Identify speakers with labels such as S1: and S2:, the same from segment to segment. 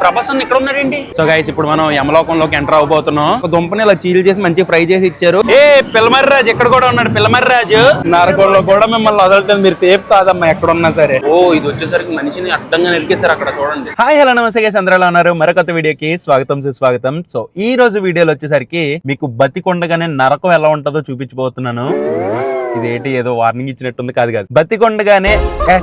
S1: ప్రభాస్ ఇక్కడ ఉన్నాడండి. So guys ఇప్పుడు మనం యమలోకంలోకి ఎంటర్ అవబోతున్నాం. ఒక దుంపని ఇలా చీల్ చేసి మంచి ఫ్రై చేసి ఇచ్చారు. ఏ పిల్లమర్రి రాజు ఇక్కడ కూడా ఉన్నాడు? పిల్లమర్రి రాజు నరకంలో కూడా మిమ్మల్ని వదలటం మీరు సేఫ్ కాదమ్మా ఎక్కడ ఉన్నా సరే. ఓ ఇది వచ్చేసరికి మనిషిని అడ్డంగా నిలికేశారు అక్కడ చూడండి. హాయ్ హలో నమస్తే గైస్ అందరూ ఎలా ఉన్నారు? మరొక వీడియోకి స్వాగతం సుస్వాగతం. సో ఈ రోజు వీడియోలో వచ్చేసరికి మీకు బతికొండగానే నరకం ఎలా ఉంటుందో చూపించబోతున్నాను. ఇదేంటి ఏదో వార్నింగ్ ఇచ్చినట్టుంది కాదు కాదు. బతికొండగానే ఏ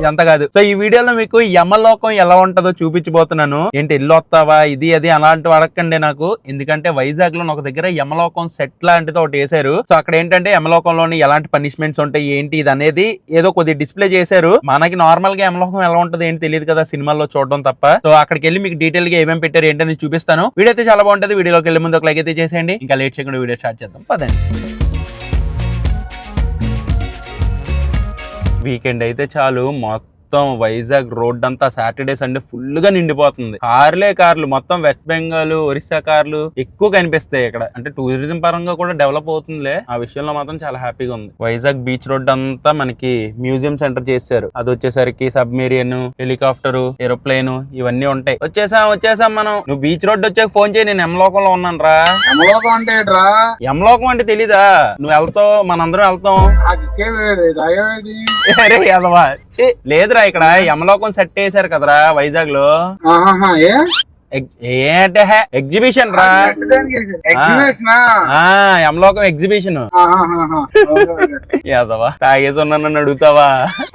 S1: ఇదంతా కాదు. సో ఈ వీడియోలో మీకు యమలోకం ఎలా ఉంటుందో చూపించబోతున్నాను. ఏంటి ఇల్లు వస్తావా ఇది అది అలాంటి అడగండి నాకు. ఎందుకంటే వైజాగ్లో ఒక దగ్గర యమలోకం సెట్ లాంటిది ఒకటి వేసారు సో అక్కడ ఏంటంటే యమలోకంలోని ఎలాంటి పనిష్మెంట్స్ ఉంటాయి ఏంటి ఇది అనేది ఏదో కొద్దిగా డిస్ప్లే చేశారు. మనకి నార్మల్గా యమలోకం ఎలా ఉంటది ఏంటి తెలియదు కదా సినిమాల్లో చూడడం తప్ప. సో అక్కడికి వెళ్ళి మీకు డీటెయిల్గా ఏమేమి పెట్టారు ఏంటని చూపిస్తాను. వీడియో అయితే చాలా బాగుంటది. వీడియోలోకి వెళ్ళే ముందు ఒక లైక్ అయితే చేసేయండి. ఇంకా లేట్ చేయకుండా వీడియో స్టార్ట్ చేద్దాం. పదండి. వీకెండ్ అయితే చాలు. మొత్తం వైజాగ్ రోడ్ అంతా సాటర్డే సండే ఫుల్గా నిండిపోతుంది. కార్లే కార్లు మొత్తం వెస్ట్ బెంగాల్ ఒరిస్సా కార్లు ఎక్కువ కనిపిస్తాయి ఇక్కడ. అంటే టూరిజం పరంగా కూడా డెవలప్ అవుతుందిలే. ఆ విషయంలో మాత్రం చాలా హ్యాపీగా ఉంది. వైజాగ్ బీచ్ రోడ్ అంతా మనకి మ్యూజియం సెంటర్ చేశారు. అది వచ్చేసరికి సబ్మెరియన్ హెలికాప్టర్ ఏరోప్లేన్ ఇవన్నీ ఉంటాయి. వచ్చేసాం వచ్చేసాం మనం. నువ్వు బీచ్ రోడ్ వచ్చాక ఫోన్ చేయి నేను ఎమలోకంలో ఉన్నాను రా.
S2: యమలోకం అంటే
S1: ఎమలోకం అంటే తెలీదా? నువ్వు వెళ్తావు మనందరం వెళ్తాం. లేదురా. ఇక్కడ? యమలోకం సెట్ చేశారు కదరా
S2: వైజాగ్లో ఏ?
S1: ఏంటే ఎగ్జిబిషన్ రా.
S2: ఎగ్జిబిషన్?
S1: ఆ యమలోకం ఎగ్జిబిషన్. యాదవా తాగేసి ఉన్నా అడుగుతావా?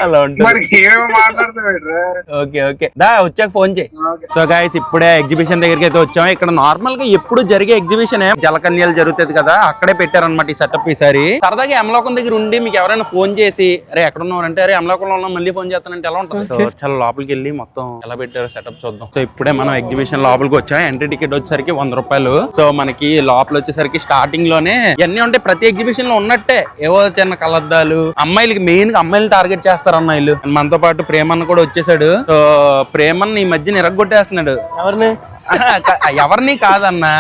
S1: అలా ఉంటుంది.
S2: మరి ఏమో మాట్లాడుతావేట్రా
S1: ఓకే ఓకే. దా వచ్చాక ఫోన్ చేయి. సో గాయస్ ఇప్పుడే ఎగ్జిబిషన్ దగ్గరికి అయితే వచ్చాం. ఇక్కడ నార్మల్గా ఎప్పుడు జరిగే ఎగ్జిబిషన్ జలకన్యాలు జరుగుతుంది కదా అక్కడే పెట్టారన్నమాట ఈ సెటప్ ఈసారి. సరదాగా యమలోకం దగ్గర ఉండి మీకు ఎవరైనా ఫోన్ చేసి అరే ఎక్కడ ఉన్నారంటే అరే యమలోకంలో ఉన్నాం మళ్ళీ ఫోన్ చేస్తానంటే ఎలా ఉంటుంది? సో చాలా లోపలికి వెళ్ళి మొత్తం ఎలా పెట్టారో సెటప్ చూద్దాం. సో ఇప్పుడే మనం ఎగ్జిబిషన్ లోపలికి వచ్చాం. ఎంట్రీ టికెట్ వచ్చేసరికి వంద రూపాయలు. సో మనకి లోపల వచ్చేసరికి స్టార్టింగ్లోనే ఇవన్నీ ఉంటాయి. ప్రతి ఎగ్జిబిషన్లో ఉన్నట్టే. ఏవో చిన్న కలద్దాలు. అమ్మాయిలకి మెయిన్గా అమ్మాయిలు టార్గెట్ చేస్తారు అమ్మాయిలు మనతో పాటు ప్రేమన్న కూడా వచ్చేసాడు. సో ప్రేమన్న ఈ మధ్యన ఎరగొట్టేస్తున్నాడు
S3: ఎవరిని?
S1: ఎవరిని కాదన్నా.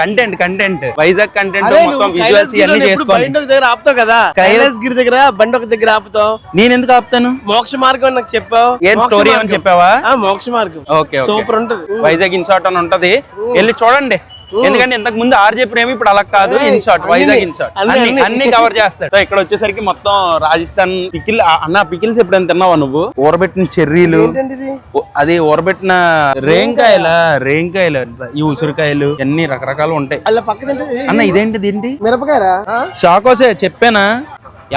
S1: కంటెంట్ కంటెంట్ వైజాగ్ కంటెంట్ మొత్తం విజువల్స్ ఇవన్నీ
S3: ఆపుతావు కదా? కైలాస్ గిరి దగ్గర బండి ఒక దగ్గర ఆపుతావు?
S1: నేను ఎందుకు ఆపుతాను?
S3: మోక్ష మార్గం అని నాకు చెప్పావు.
S1: ఏం స్టోరీ
S3: మార్గం.
S1: చెప్పావా?
S3: మోక్ష మార్గం.
S1: Okay okay.
S3: సూపర్ ఉంటది.
S1: వైజాగ్ ఇన్షాట్ అని ఉంటది. వెళ్ళి చూడండి. ఎందుకంటే ఇంతకు ముందు ఆర్జే ప్రేమి ఇప్పుడు అలా కాదు. ఇన్షాట్ వైజాగ్ ఇన్షాట్
S3: అన్ని,
S1: అన్ని కవర్ చేస్తాడు. సో ఇక్కడ వచ్చేసరికి మొత్తం రాజస్థాన్ పికిల్ అన్న పికిల్స్ ఎప్పుడైనా తిన్నావా నువ్వు? ఊరబెట్టిన చెర్రీలు. అది ఊరబెట్టిన రేంకాయల? రేంకాయలు ఈ ఉసిరికాయలు అన్ని రకరకాలు ఉంటాయి. అన్న ఇదేంటి ఏంటి?
S3: మిరపకాయరా? ఆ?
S1: షాకోసే చెప్పానా?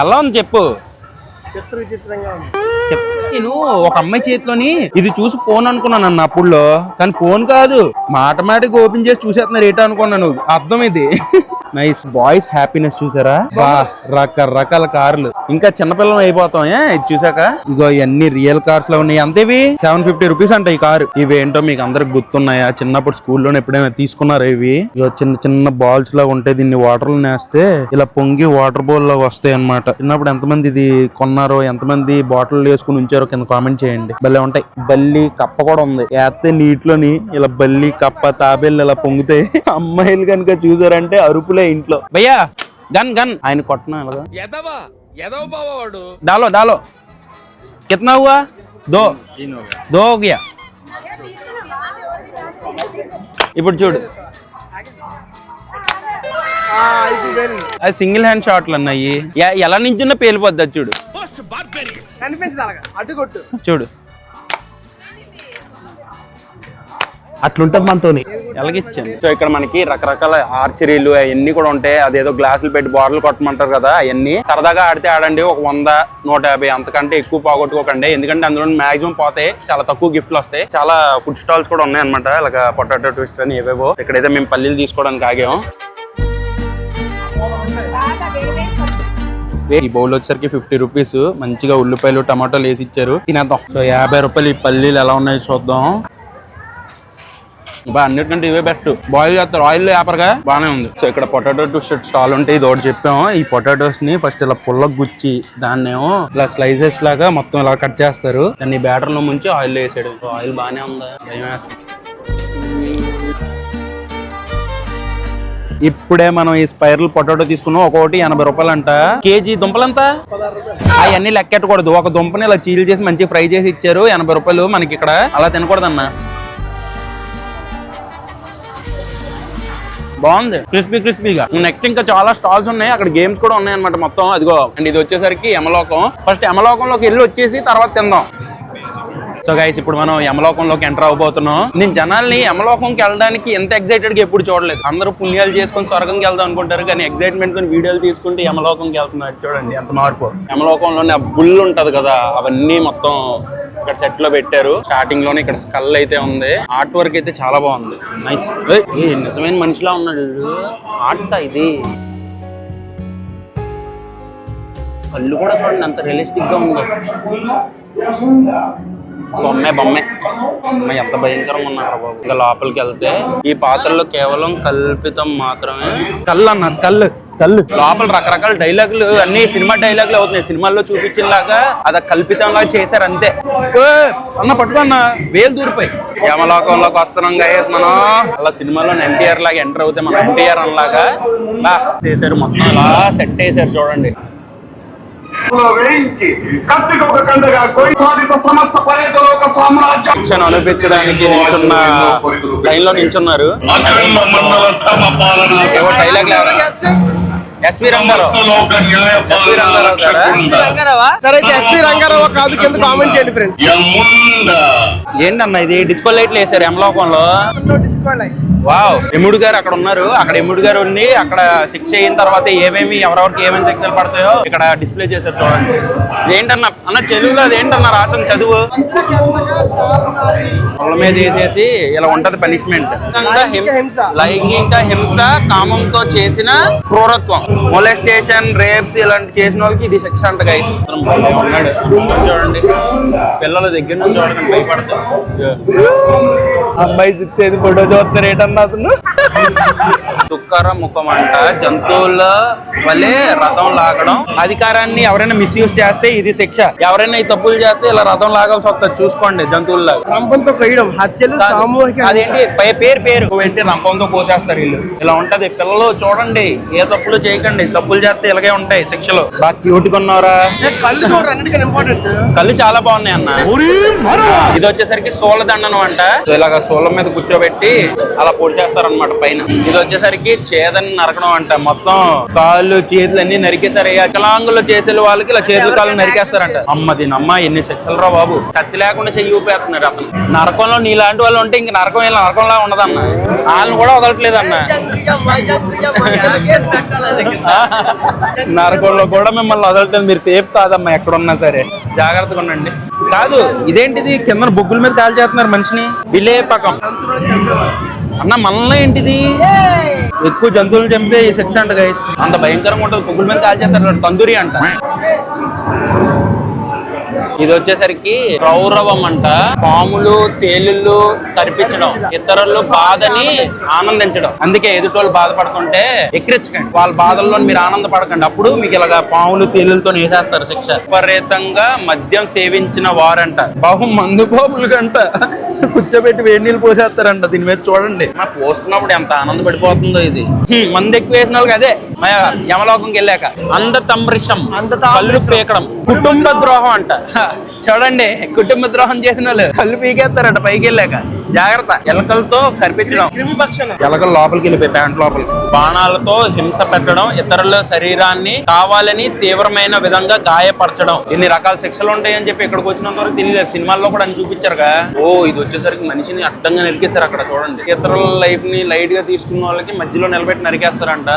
S1: ఎలా ఉంది చెప్పు. నేను ఒక అమ్మాయి చేతిలోని ఇది చూసి ఫోన్ అనుకున్నాను అన్న అప్పుడులో. కానీ ఫోన్ కాదు. మాట మాటకి ఓపెన్ చేసి చూసేస్తున్నారు ఏంటో అనుకున్నాను. అర్థం ఇది. నైస్ బాయ్స్ హ్యాపీనెస్ చూసారా? బా రకరకాల కార్లు. ఇంకా చిన్నపిల్లలు అయిపోతాం ఇది చూసాక? ఇగో ఇవన్నీ రియల్ కార్స్లో ఉన్నాయి. అంతేవి? సెవెన్ ఫిఫ్టీ రూపీస్ అంట ఈ కారు. ఇవి ఏంటో మీకు అందరికి గుర్తున్నాయా? చిన్నప్పుడు స్కూల్లో ఎప్పుడైనా తీసుకున్నారా ఇవి? ఇగో చిన్న చిన్న బాల్స్ లాగా ఉంటాయి దీన్ని వాటర్లో నేస్తే ఇలా పొంగి వాటర్ బౌల్ లాగా వస్తాయి అనమాట చిన్నప్పుడు ఎంతమంది ఇది కొన్నారో ఎంతమంది బాటిల్ వేసుకుని ఉంచారో కింద కామెంట్ చేయండి. భలే ఉంటాయి. బల్లి కప్ప కూడా ఉంది. వేస్తే నీటిలోని ఇలా బల్లి కప్ప తాబేళ్ళు ఇలా పొంగుతాయి అమ్మాయిలు కనుక చూసారంటే అరుపులే ఇంట్లో భయ్యా గన్ గన్ ఆయన కొట్టనా అలాగా डालो डालो कितना हुआ दो दो हो गया ఇప్పుడు చూడు
S3: ఆ, ఇది వేరు.
S1: అది సింగిల్ హ్యాండ్ షాట్లు అన్నాయి ఎ- ఎలా నించున్నా పేలిపోద్ది అది చూడు
S3: కనిపించదు అలాగా అడ్డు కొట్టు
S1: చూడు అట్లుంటది మనతోని. ఎలాగిచ్చాను? సో ఇక్కడ మనకి రకరకాల ఆర్చరీలు అవన్నీ కూడా ఉంటాయి. అదేదో గ్లాసులు పెట్టి బాటిల్ కొట్టమంటారు కదా అవన్నీ. సరదాగా ఆడితే ఆడండి ఒక వంద నూట యాభై అంతకంటే ఎక్కువ పోగొట్టుకోకండి. ఎందుకంటే అందులో మాక్సిమం పోతాయి చాలా తక్కువ గిఫ్ట్లు వస్తాయి. చాలా ఫుడ్ స్టాల్స్ కూడా ఉన్నాయి అనమాట ఇలా పొటాటో ట్విస్ట్ అని ఏవేవో. ఇక్కడైతే మేము పల్లీలు తీసుకోవడానికి ఆగాం. ఈ బౌల్ వచ్చేసరికి ఫిఫ్టీ రూపీస్. మంచిగా ఉల్లిపాయలు టమాటాలు వేసి ఇచ్చారు. తినేద్దాం. సో యాభై రూపాయలు ఈ పల్లీలు ఎలా ఉన్నాయో చూద్దాం. బా అన్నిటికంటే ఇవే బెస్ట్ బాయిల్ చేస్తారు. ఆయిల్ వేపరగా బాగానే ఉంది. సో ఇక్కడ పొటాటో ట్విస్టెడ్ స్టాల్ ఉంటే ఇది ఒకటి చెప్పాము. ఈ పొటాటోస్ని ఫస్ట్ ఇలా పుల్ల గుచ్చి దాన్నేమో ఇలా స్లైసెస్ లాగా మొత్తం ఇలా కట్ చేస్తారు. దాన్ని బ్యాటర్లో ముంచి ఆయిల్ వేసాడు ఆయిల్ బాగానే ఉంది. భయం వేస్తాం ఇప్పుడే మనం ఈ స్పైరల్ పొటాటో తీసుకున్నాం. ఒక్కొక్కటి ఎనభై రూపాయలు అంట కేజీ దుంపలంతా అవన్నీ లెక్కెట్టకూడదు. ఒక దుంపని ఇలా చీల్ చేసి మంచి ఫ్రై చేసి ఇచ్చారు. ఎనభై రూపాయలు మనకి ఇక్కడ. అలా తినకూడదన్నా. బాగుంది. క్రిస్పీ క్రిస్పీగా నెక్స్ట్ ఇంకా చాలా స్టాల్స్ ఉన్నాయి. అక్కడ గేమ్స్ కూడా ఉన్నాయి అనమాట మొత్తం. అదిగో అండ్ ఇది వచ్చేసరికి యమలోకం. ఫస్ట్ యమలోకంలోకి వెళ్ళి వచ్చేసి తర్వాత తిందాం. సో గైస్ ఇప్పుడు మనం యమలోకంలోకి ఎంటర్ అవబోతున్నాం నేను జనాల్ని యమలోకంకి వెళ్ళడానికి ఎంత ఎక్సైటెడ్గా ఎప్పుడు చూడలేదు. అందరూ పుణ్యాలు చేసుకొని స్వర్గంకి వెళ్దాం అనుకుంటారు. కానీ ఎక్సైట్మెంట్తో వీడియోలు తీసుకుంటే యమలోకంకి వెళ్తున్నారు. చూడండి ఎంత మార్పు. యమలోకంలోనే ఆ బుల్ ఉంటది కదా అవన్నీ మొత్తం ఇక్కడ సెట్లో పెట్టారు. స్టార్టింగ్లోనే ఇక్కడ స్కల్ అయితే ఉంది. ఆర్ట్ వర్క్ అయితే చాలా బాగుంది. నైస్ నిజమైన మనిషిలా ఉన్నాడు ఆర్ట్ ఇది? కళ్ళు కూడా చూడండి అంత రియలిస్టిక్గా ఉందో. బొమ్మే బొమ్మే. అమ్మ ఎంత భయంకరంగా ఉన్నారు బాబు. ఇంకా లోపలికి వెళ్తే ఈ పాత్రలో కేవలం కల్పితం మాత్రమే. స్కల్ అన్న స్కల్. స్కల్. లోపల రకరకాల డైలాగులు అన్ని సినిమా డైలాగులు అవుతున్నాయి. సినిమాల్లో చూపించేలాగా అది కల్పితంలా చేశారు అంతే. అన్న పట్టుకున్న వేలు దూరిపోయి. యమలోకంలోకి వస్తున్నాం గైస్ మనం. అలా సినిమాలో ఎన్టీఆర్ లాగా ఎంటర్ అవుతే మనం ఎన్టీఆర్ అనలాగా చేశారు మొత్తం. ఇలా సెట్ చేశారు చూడండి.
S4: వేయించి కత్తికి ఒక కండగా కోయి సాధిత సమస్త పర్యటలోక సామ్రాజ్యం.
S1: శిక్షను అనిపించడానికి నిల్చున్న లైన్లో నిల్చున్నారు ఏవో డైలాగ్
S4: న్యాయ
S1: ఎస్వి రంగారావు. గారా?
S3: రంగారావా? సరే అయితే ఎస్వి రంగారావు కాదు కింద కామెంట్ చేయండి ఫ్రెండ్స్
S4: యముండ
S1: ఏంటన్న ఇది? డిస్కో లైట్లు వేసారు యమలోకంలో. వావ్. ఎముడు గారు అక్కడ ఉన్నారు. అక్కడ ఎముడు గారు ఉండి అక్కడ శిక్ష అయిన తర్వాత ఏమేమి ఎవరెవరికి ఏమేమి శిక్షలు పడతాయో ఇక్కడ డిస్ప్లే చేశారు చూడండి. ఏంటన్న అన్న తెలుగులో అది ఏంటన్న రాసిన చదువు? వాళ్ళ మీద వేసేసి ఇలా ఉంటది పనిష్మెంట్ లైంగిక హింస. కామంతో చేసిన క్రూరత్వం. మొలెస్టేషన్ రేప్స్ ఇలాంటి చేసిన వాళ్ళకి ఇది శిక్ష అంట గైస్ ఉన్నాడు. చూడండి. పిల్లల దగ్గర నుంచి చూడకండి భయపడతారు అమ్మాయి చిత్తేది ఫోటో చూస్తారు ఏంటన్నా అతను? దుఃఖర ముఖం అంట. జంతువుల వలె రథం లాగడం. అధికారాన్ని ఎవరైనా మిస్యూజ్ చేస్తే ఇది శిక్ష. ఎవరైనా ఈ తప్పులు చేస్తే ఇలా రథం లాగాల్సి వస్తుంది. చూసుకోండి జంతువుల్లాగా.
S3: రంపంతో కొయ్యడం హత్యలు సామూహిక
S1: అదేంటి? పేరు పేరు. ఏంటి? రంపంతో కోసేస్తారు వీళ్ళు. ఇలా ఉంటది. పిల్లలు చూడండి. ఏ తప్పులు చేయకండి. తప్పులు చేస్తే ఇలాగే ఉంటాయి శిక్షలు. బాగా క్యూట్ కొన్నారా
S3: కళ్ళు చూడరు అన్నిటికన్నా ఇంపార్టెంట్
S1: కళ్ళు చాలా బాగున్నాయి అన్న. ఇది వచ్చేసరికి సోల దండనం అంట ఇలాగ సోల మీద కూర్చోబెట్టి అలా పొడి చేస్తారనమాట పైన. ఇది వచ్చేసరికి చేదని నరకడం అంట. మొత్తం కాళ్ళు చేతులు అన్ని నరికేసారు వికలాంగులు చేసే వాళ్ళకి ఇలా చేతులు కాళ్ళు నరికేస్తారంట. అమ్మ దీని అమ్మ ఎన్ని శిక్షలు రా బాబు. కత్తి లేకుండా చెయ్యి ఊపేస్తున్నారు అతను. నరకంలో నీలాంటి వాళ్ళు ఉంటే ఇంక నరకం ఇలా నరకంలా ఉండదన్న. వాళ్ళని కూడా వదలట్లేదు అన్న నరకంలో కూడా మిమ్మల్ని వదలటం మీరు సేఫ్ కాదమ్మా ఎక్కడున్నా సరే. జాగ్రత్తగా ఉండండి. కాదు ఇదేంటిది? కింద బొగ్గుల మీద కాల్ చేస్తున్నారు మనిషిని. విలేపకం అన్న మనల్ని ఏంటిది? ఎక్కువ జంతువులు చంపితే శిక్ష అంట గైస్ అంత భయంకరంగా ఉంటుంది. బొగ్గుల మీద కాల్ చేస్తారు తందూరి అంట. ఇది వచ్చేసరికి రౌరవం అంట. పాములు తేలుళ్ళు కనిపించడం ఇతరులు బాధని ఆనందించడం. అందుకే ఎదుటోళ్ళు బాధపడుతుంటే ఎక్కిరించకండి. వాళ్ళ బాధల్లో మీరు ఆనందపడకండి. అప్పుడు మీకు ఇలాగా పాములు తేలులతో వేసేస్తారు శిక్ష. విపరీతంగా మద్యం సేవించిన వారంట. బహు మందు బాబులు కంట కూర్చోబెట్టి వేడి నీళ్ళు పోసేస్తారంట. దీని మీద చూడండి. మా పోస్తున్నప్పుడు ఎంత ఆనందపడిపోతుందో ఇది. హ్మ్, మందు ఎక్కువ వేసిన వాళ్ళకి అదే. యమలోకంకి వెళ్ళాక. తంబృషం
S3: అంద
S1: కళ్ళు పీకడం కుటుంబ ద్రోహం అంట చూడండి కుటుంబ ద్రోహం చేసిన వాళ్ళు కళ్ళు పీకేస్తారట పైకి వెళ్ళాక. జాగ్రత్త. ఎలకలతో కనిపించడం ఎలకలు లోపలికి వెళ్ళిపోయి ప్యాంట్ లోపలికి. బాణాలతో హింస పెట్టడం ఇతరుల శరీరాన్ని కావాలని తీవ్రమైన విధంగా గాయపరచడం. ఎన్ని రకాల శిక్షలు ఉంటాయని చెప్పి ఇక్కడికి వచ్చినంత వరకు తెలియదు సినిమాల్లో కూడా అని చూపించారుగా ఓ ఇది వచ్చేసరికి మనిషిని అడ్డంగా నరికేశారు అక్కడ చూడండి. ఇతరుల లైఫ్ని లైట్గా తీసుకున్న వాళ్ళకి మధ్యలో నిలబెట్టి నరికేస్తారంట.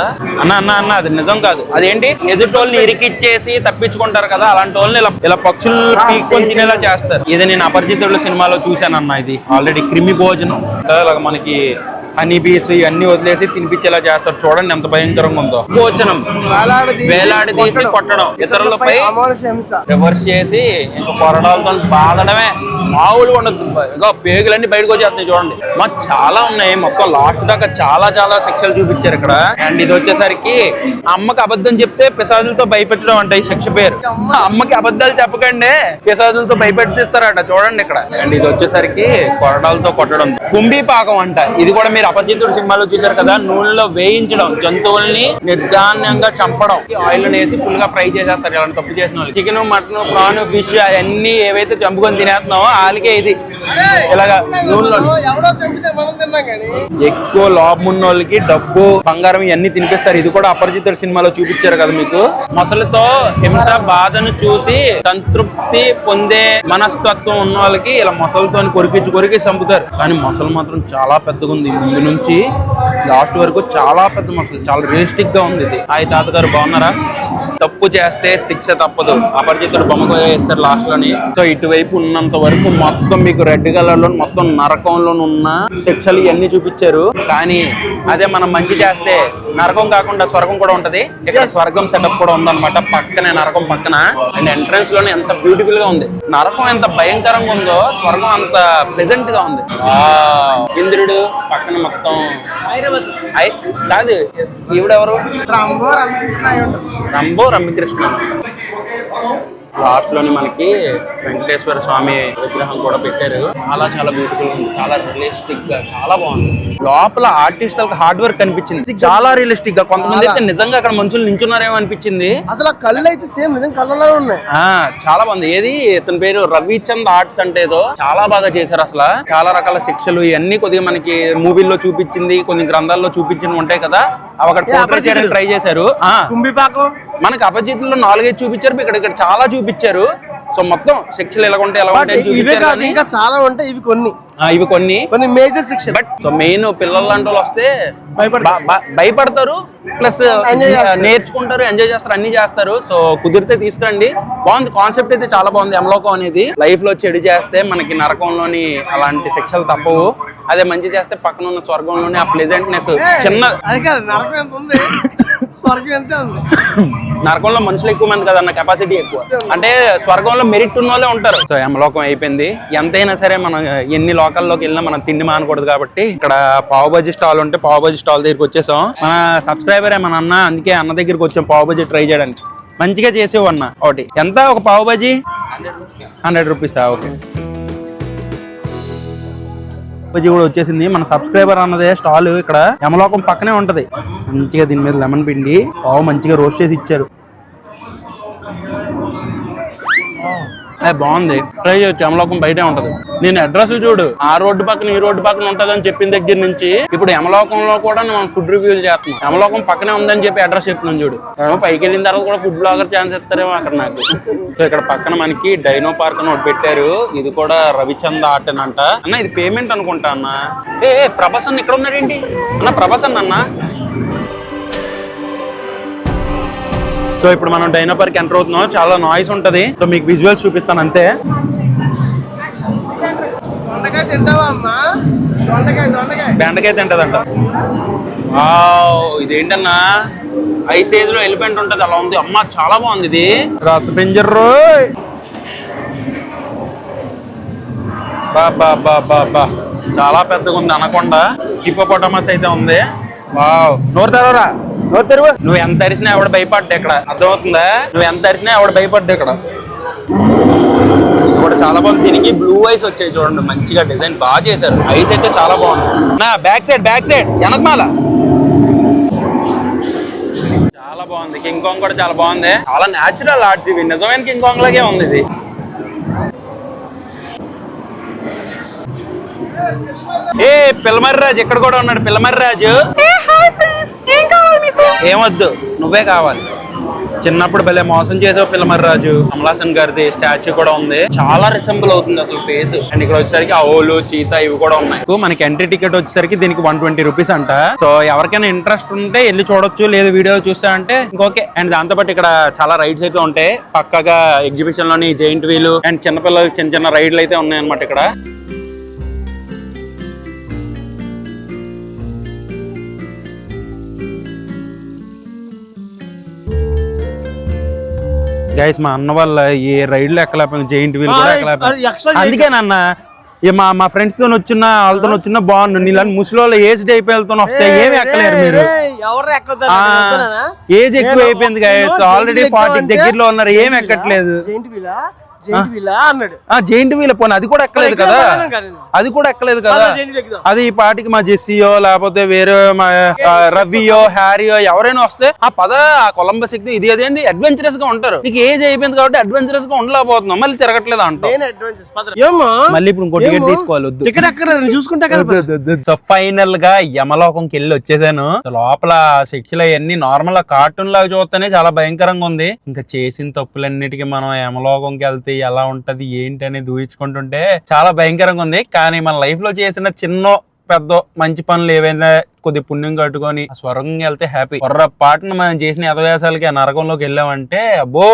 S1: అన్న అన్న అన్న అది నిజం కాదు. అదేంటి? ఎదుటోళ్ళని ఇరికిచ్చేసి తప్పించుకుంటారు కదా అలాంటి వాళ్ళని ఇలా ఇలా పక్షులు పీక్కొని తినేలా చేస్తారు. ఇది నేను అపరిచితుడు సినిమాలో చూశానన్న ఇది. ఆల్రెడీ క్రిమి భోజనం. మనకి హనీ బీస్ ఇవన్నీ వదిలేసి తినిపించేలా చేస్తారు. చూడండి ఎంత భయంకరంగా ఉందో. భోజనం.
S3: వేలాడదీసి
S1: వేలాడదీసి కొట్టడం. ఇతరులపై రివర్స్ చేసి ఇంకా కొరడాలతో బాధడమే మామూలుగా ఉండదు. ఇంకా పేగులన్నీ బయటకు వచ్చేస్తున్నాయి చూడండి. మాకు చాలా ఉన్నాయి. మొత్తం లాస్ట్ దాకా చాలా చాలా శిక్షలు చూపించారు ఇక్కడ. అండ్ ఇది వచ్చేసరికి అమ్మకి అబద్ధం చెప్తే పిసాదులతో భయపెట్టడం అంట ఈ శిక్ష పేరు. అమ్మకి అబద్ధాలు చెప్పకండి. పిసాదులతో భయపెట్టిస్తారట. చూడండి ఇక్కడ. అండ్ ఇది వచ్చేసరికి కొరడాలతో కొట్టడం. కుంభీ పాకం అంట. ఇది కూడా మీరు అపరిచితుడు సినిమాలో చూసారు కదా నూనెలో వేయించడం జంతువుల్ని నిర్ధాన్యంగా చంపడం. ఆయిల్ వేసి ఫుల్గా ఫ్రై చేసేస్తారు ఇలాంటి తప్పు చేసిన వాళ్ళు. చికెన్ మటన్ ప్రాన్ ఫిష్ అవన్నీ ఏవైతే చంపుకొని తినేస్తున్నామో వాళ్ళకే ఇది. ఇలాగా నూనెలో ఎక్కువ లాభం ఉన్న వాళ్ళకి డబ్బు బంగారం ఇవన్నీ తినిపిస్తారు. ఇది కూడా అపరిచితుడు సినిమాలో చూపించారు కదా మీకు? మొసలితో హింస బాధను చూసి సంతృప్తి పొందే మనస్తత్వం ఉన్న వాళ్ళకి ఇలా మొసలితో కొరికించి కొరికి చంపుతారు. కానీ మొసలు మాత్రం చాలా పెద్దగా ఉంది. ముందు నుంచి లాస్ట్ వరకు చాలా పెద్ద మొసలు చాలా రియలిస్టిక్గా ఉంది ఇది. హాయ్ తాతగారు బాగున్నారా? తప్పు చేస్తే శిక్ష తప్పదు. అపరిచితుడు బొమ్మ వేస్తారు లాస్ట్లోని. సో ఇటువైపు ఉన్నంత వరకు మొత్తం మీకు రెడ్ కలర్లో మొత్తం నరకంలో ఉన్న శిక్షలు ఇవన్నీ చూపించారు. కానీ అదే మనం మంచి చేస్తే నరకం కాకుండా స్వర్గం కూడా ఉంటది. ఇక్కడ స్వర్గం సెటప్ కూడా ఉందన్నమాట. పక్కనే నరకం పక్కన. అండ్ ఎంట్రన్స్లోనే ఎంత బ్యూటిఫుల్గా ఉంది. నరకం ఎంత భయంకరంగా ఉందో స్వర్గం అంత ప్లెజెంట్గా ఉంది. ఇంద్రుడు పక్కన మొత్తం కాదు ఈవిడెవరు?
S3: రాంబో
S1: రమ్యకృష్ణ లాస్ట్లోని మనకి వెంకటేశ్వర స్వామి విగ్రహం కూడా పెట్టారు. చాలా చాలా బ్యూటిఫుల్ ఉంది. చాలా రియలిస్టిక్గా చాలా బాగుంది. లోపల ఆర్టిస్టులకు హార్డ్ వర్క్ కనిపించింది చాలా రియలిస్టిక్గా కొంతమంది అయితే నిజంగా అక్కడ మనుషులు నించున్నారేమో అనిపించింది.
S3: అసలు ఆ కళ్ళు అయితే సేమ్ నిజం కళ్ళలో ఉన్నాయి.
S1: ఆ చాలా బాగుంది. ఏది? ఇతని పేరు రవిచంద్ ఆర్ట్స్ అంటే ఏదో. చాలా బాగా చేశారు అసలు. చాలా రకాల శిక్షలు ఇవన్నీ కొద్దిగా మనకి మూవీల్లో చూపించింది కొన్ని గ్రంథాల్లో చూపించినవి ఉంటాయి కదా. అవి అక్కడ ట్రై చేశారు.
S3: కుంభిపాకం?
S1: మనకి అపజిత్లో నాలుగైదు చూపించారు ఇక్కడ ఇక్కడ చాలా చూపించారు. సో మొత్తం శిక్షలు ఎలా ఉంటాయి ఎలా ఉంటాయి
S3: ఇవే కాదు ఇంకా చాలా ఉంటాయి ఇవి కొన్ని.
S1: ఇవి కొన్ని.
S3: కొన్ని మేజర్ శిక్షలు
S1: బట్ సో మెయిన్ పిల్లల లాంటి వాళ్ళు వస్తే
S3: భయపడతారు.
S1: ప్లస్. నేర్చుకుంటారు ఎంజాయ్ చేస్తారు అన్ని చేస్తారు. సో కుదిరితే తీసుకురండి. బాగుంది కాన్సెప్ట్ అయితే చాలా బాగుంది యమలోకం అనేది. లైఫ్లో చెడు చేస్తే మనకి నరకంలోని అలాంటి శిక్షలు తప్పవు. అదే మంచి చేస్తే పక్కన ఉన్న స్వర్గంలోని ఆ ప్లెజెంట్నెస్ చిన్న
S3: అది కాదు నరకం ఎంత ఉంది? స్వర్గం ఎంత ఉంది?
S1: నరకంలో మనుషులు ఎక్కువ మంది కదన్న కెపాసిటీ ఎక్కువ. అంటే స్వర్గంలో మెరిట్ ఉన్న వాళ్ళే ఉంటారు. సో యమలోకం అయిపోయింది. ఎంతైనా సరే మనం ఎన్ని లోకాల్లోకి వెళ్ళినా మనం తిండి మానకూడదు కాబట్టి ఇక్కడ పావు బజ్జీ స్టాల్ ఉంటే పావు బజ్జీ స్టాల్ దగ్గరికి వచ్చేసాం. మన సబ్స్క్రైబరే మన అన్న అందుకే అన్న దగ్గరికి వచ్చాం పావు బజ్జీ ట్రై చేయడానికి. మంచిగా చేసేవు అన్న ఒకటి. ఎంత? ఒక పావు బజ్జీ? హండ్రెడ్ రూపీసా? ఓకే. బజ్జీ కూడా వచ్చేసింది. మన సబ్స్క్రైబర్ అన్నదే స్టాల్ ఇక్కడ యమలోకం పక్కనే ఉంటది. మంచిగా దీని మీద లెమన్ పిండి పావు మంచిగా రోస్ట్ చేసి ఇచ్చారు. బాగుంది. ట్రై చేయొచ్చు యమలోకం బయటే ఉంటది. నేను అడ్రస్ చూడు. ఆ రోడ్డు పక్కన ఈ రోడ్డు పక్కన ఉంటదని చెప్పిన దగ్గర నుంచి ఇప్పుడు యమలోకంలో కూడా మనం ఫుడ్ రివ్యూలు చేస్తున్నాం యమలోకం పక్కనే ఉందని చెప్పి అడ్రస్ చెప్తున్నాను చూడు. ఏమో పైకి వెళ్ళిన తర్వాత కూడా ఫుడ్ బ్లాగర్ ఛాన్స్ ఇస్తారేమో అక్కడ నాకు. సో ఇక్కడ పక్కన మనకి డైనో పార్క్ అని ఒకటి పెట్టారు. ఇది కూడా రవిచంద్ ఆర్ట్ అని అంట. అన్న ఇది పేమెంట్ అనుకుంటా అన్న. ఏ ఏ, ప్రభాస్ అన్న ఇక్కడ ఉన్నాడేంటి అన్న ప్రభాస్ అన్న. సో ఇప్పుడు మనం డైనో పార్క్ ఎంటర్ అవుతున్నాం. చాలా నాయిస్ ఉంటది. సో మీకు విజువల్స్ చూపిస్తాను అంతే. బెండకాయ తింటదంట. ఇదేంటన్నా? ఐస్ ఏజ్లో ఎలిఫెంట్ ఉంటది అలా ఉంది. అమ్మ చాలా బాగుంది ఇది. రథ పింజర్రు బా చాలా పెద్దగా ఉంది అనకొండ. హిపోపొటమస్ అయితే ఉంది. వావ్ నోరు తెరవరా? నువ్వు ఎంత అరిసినా ఎవడ భయపడ్డా ఇక్కడ? అర్థమవుతుందా? నువ్వు ఎంత అరిసినా ఎవడ భయపడ్డా ఇక్కడ? కూడా చాలా బాగుంది. దీనికి బ్లూ ఐస్ వచ్చాయి చూడండి. మంచిగా డిజైన్ బాగా చేశారు. ఐస్ అయితే చాలా బాగుంది నా బ్యాక్ సైడ్ బ్యాక్ సైడ్ వెనకమాల చాలా బాగుంది. కింగ్ కాంగ్ కూడా చాలా బాగుంది. చాలా న్యాచురల్ ఆర్ట్స్ ఇవి నిజమైన కింగ్ కాంగ్ లాగే ఉంది ఇది. ఏ పిల్లమర్రి రాజు ఇక్కడ కూడా ఉన్నాడు? పిల్లమర్రాజు ఏమొద్దు నువ్వే కావాలి. చిన్నప్పుడు భలే మోసం చేసావు పిల్లమర్రి రాజు. కమలాసన్ గారిది స్టాచ్యూ కూడా ఉంది. చాలా రిసెంబుల్ అవుతుంది అసలు ఫేస్ అండ్ ఇక్కడ వచ్చేసరికి ఆవులు చీత ఇవి కూడా ఉన్నాయి. మనకి ఎంట్రీ టికెట్ వచ్చేసరికి దీనికి వన్ ట్వంటీ రూపీస్ అంట. సో ఎవరికైనా ఇంట్రెస్ట్ ఉంటే వెళ్ళి చూడొచ్చు లేదు వీడియో చూస్తా అంటే ఇంకోకే. అండ్ దాంతో పాటు ఇక్కడ చాలా రైడ్స్ అయితే ఉంటాయి. పక్కగా ఎగ్జిబిషన్లోని జైంట్ వీలు అండ్ చిన్నపిల్లలకి చిన్న చిన్న రైడ్లు అయితే ఉన్నాయి అనమాట ఇక్కడ. గైస్ మా అన్న వల్ల ఏ రైడ్లు ఎక్కలేకపోయింది జైంట్ వీల్ కూడా
S3: ఆ,
S1: ఎక్కలేకపోయింది.
S3: అది extra
S1: అందుకే నాన్న ఇక మా మా ఫ్రెండ్స్తో వచ్చిన వాళ్ళతో వచ్చిన బాగుండు. నీళ్ళని ముసలి ఏజ్ అయిపోయి వెళ్తాను వస్తే ఏమి ఎక్కలేరు మీరు. ఏజ్ ఎక్కువ అయిపోయింది గైస్ ఆల్రెడీ ఫార్టీ దగ్గరలో ఉన్నారు. ఏం ఎక్కట్లేదు.
S3: అన్నాడు.
S1: ఆ జైంట్ వీల్ పోనీ అది కూడా ఎక్కలేదు కదా. అది కూడా ఎక్కలేదు కదా?
S3: అదే
S1: ఈ పాటికి మా జెస్సీయో లేకపోతే వేరే మా రవియో హ్యారీయో ఎవరైనా వస్తే ఆ పద ఆ కొలంబస్ ఎక్కి ఇది అదేంటి? అడ్వెంచరస్గా ఉంటారు. నీకు ఏజ్ అయిపోయింది కాబట్టి అడ్వెంచరస్గా ఉండలేకపోతున్నాం మళ్ళీ తిరగట్లేదు అంటాం మళ్ళీ ఇప్పుడు ఇంకో టికెట్? తీసుకోవాలి
S3: చూసుకుంటా కదా.
S1: సో ఫైనల్గా యమలోకంకి వెళ్ళి వచ్చేసాను. సో లోపల శిక్షలు అవన్నీ నార్మల్గా కార్టూన్ లాగా చూస్తేనే చాలా భయంకరంగా ఉంది. ఇంకా చేసిన తప్పులన్నిటికీ మనం యమలోకంకి వెళ్తే ఎలా ఉంటది ఏంటి అనేది ఊహించుకుంటుంటే చాలా భయంకరంగా ఉంది. కానీ మన లైఫ్లో చేసిన చిన్న పెద్ద మంచి పనులు ఏవైనా కొద్ది పుణ్యం కట్టుకొని స్వర్గం వెళ్తే హ్యాపీ పొర్ర పాటను మనం చేసిన ఎదవేసాలకి ఆ నరకంలోకి వెళ్ళామంటే అబ్బో!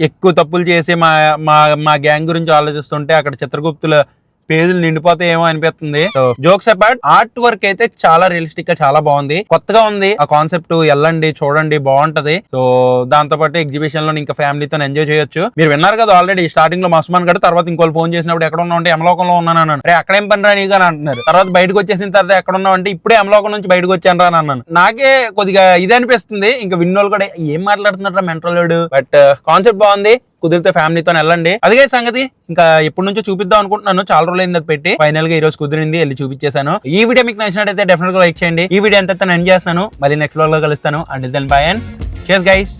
S1: ఎక్కువ తప్పులు చేసి మా మా మా గ్యాంగ్ గురించి ఆలోచిస్తుంటే అక్కడ చిత్రగుప్తుల పేజీలు నిండిపోతే ఏమో అనిపిస్తుంది. జోక్స్ అపార్ట్ ఆర్ట్ వర్క్ అయితే చాలా రియలిస్టిక్గా చాలా బాగుంది. కొత్తగా ఉంది. ఆ కాన్సెప్ట్ వెళ్ళండి చూడండి బాగుంటది. సో దాంతో పాటు ఎగ్జిబిషన్లో ఇంకా ఫ్యామిలీతో ఎంజాయ్ చేయొచ్చు. మీరు విన్నారు కదా ఆల్రెడీ స్టార్టింగ్లో మస్మాన్ గడు తర్వాత ఇంకోళ్ళు ఫోన్ చేసినప్పుడు ఎక్కడ ఉన్నావు అంటే యమలోకంలో ఉన్నాను అన్నాను. అరే అక్కడేం పని రా నీకు? అని అంటున్నారు. తర్వాత బయటకు వచ్చేసిన తర్వాత ఎక్కడ ఉన్నావు అంటే ఇప్పుడే యమలోకం నుంచి బయటకు వచ్చాను రా అని అన్నాను. నాకే కొద్దిగా ఇది అనిపిస్తుంది. ఇంకా విన్నోళ్ళు కూడా ఏం మాట్లాడుతున్నారా మెంటల్ బట్ కాన్సెప్ట్ బాగుంది. కుదిరితే ఫ్యామిలీతో వెళ్ళండి. అదిగే సంగతి ఇంకా ఎప్పటి నుంచో చూపిద్దాం అనుకుంటున్నాను. చాలా రోజులు అయింది పెట్టి. ఫైనల్గా ఈ రోజు కుదిరింది వెళ్ళి చూపించేశాను. ఈ వీడియో మీకు నచ్చినట్టయితే డెఫినెట్గా లైక్ చేయండి. ఈ వీడియో ఎంత ఎండ్ చేస్తాను మళ్ళీ నెక్స్ట్లో కలుస్తాను. అండ్ దెన్ బై అండ్ చేస్ గైస్